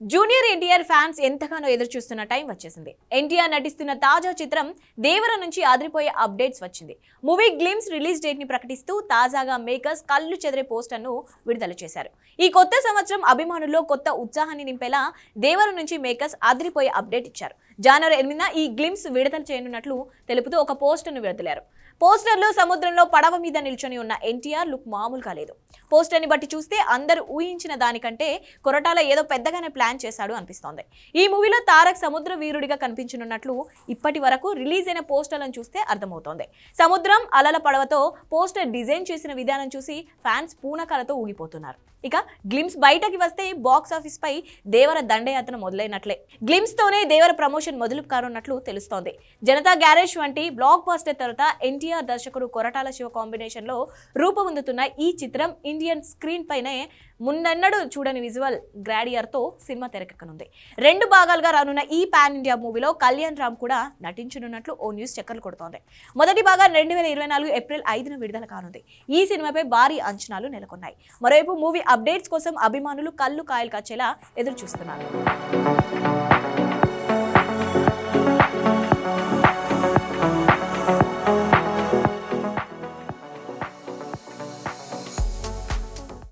Junior NTR fans ఎంతగానో ఎదురు చూస్తున్న టైం వచ్చేసింది. ఎన్టీఆర్ నటిస్తున్న తాజా చిత్రం దేవర నుంచి ఆదిరిపోయే అప్డేట్స్ వచ్చింది. మూవీ గ్లిమ్స్ రిలీజ్ డేట్ని ప్రకటిస్తూ తాజాగా మేకర్స్ కళ్ళు చెదిరే పోస్టర్ను విడుదల చేశారు. ఈ కొత్త సంవత్సరం అభిమానుల్లో కొత్త ఉత్సాహాన్ని నింపేలా దేవర నుంచి మేకర్స్ ఆదిరిపోయే అప్డేట్ ఇచ్చారు. జనవరి ఎనిమిదిన ఈ గ్లిమ్స్ విడుదల చేయనున్నట్లు తెలుపుతూ ఒక పోస్టర్ను విడుదలారు. పోస్టర్లో సముద్రంలో పడవ మీద నిల్చొని ఉన్న ఎన్టీఆర్ లుక్ మామూలుగా లేదు. పోస్టర్ని బట్టి చూస్తే అందరూ ఊహించిన దానికంటే కొరటాల ఏదో పెద్దగానే ప్లాన్ చేశాడు అనిపిస్తోంది. ఈ మూవీలో తారక్ సముద్ర వీరుడిగా కనిపించనున్నట్లు ఇప్పటి వరకు రిలీజ్ అయిన పోస్టర్లను చూస్తే అర్థమవుతోంది. సముద్రం అలల పడవతో పోస్టర్ డిజైన్ చేసిన విధానం చూసి ఫ్యాన్స్ పూనకాలతో ఊగిపోతున్నారు. ఇక గ్లిమ్స్ బయటకి వస్తే బాక్స్ ఆఫీస్ పై దేవర దండయాత్ర మొదలైనట్లే. గ్లిమ్స్ తోనే దేవర ప్రమోషన్ మొదలు కానున్నట్లు తెలుస్తోంది. జనతా గ్యారేజ్ వంటి బ్లాక్ బాస్టర్ తర్వాత ఎన్టీఆర్ దర్శకుడు కొరటాల శివ కాంబినేషన్లో రూపొందుతున్న ఈ చిత్రం ఇండియన్ స్క్రీన్ పైనే ముందన్నడు చూడని విజువల్ గ్రాడియర్తో సినిమా తెరకెక్కనుంది. రెండు భాగాలుగా రానున్న ఈ పాన్ ఇండియా మూవీలో కళ్యాణ్ రామ్ కూడా నటించనున్నట్లు ఓ న్యూస్ చక్కర్లు కొడుతోంది. మొదటి భాగం రెండు వేల ఇరవై నాలుగు ఏప్రిల్ ఐదున విడుదల కానుంది. ఈ సినిమాపై భారీ అంచనాలు నెలకొన్నాయి. మరోవైపు మూవీ అప్డేట్స్ కోసం అభిమానులు కళ్ళు కాయలు కాచేలా ఎదురు చూస్తున్నారు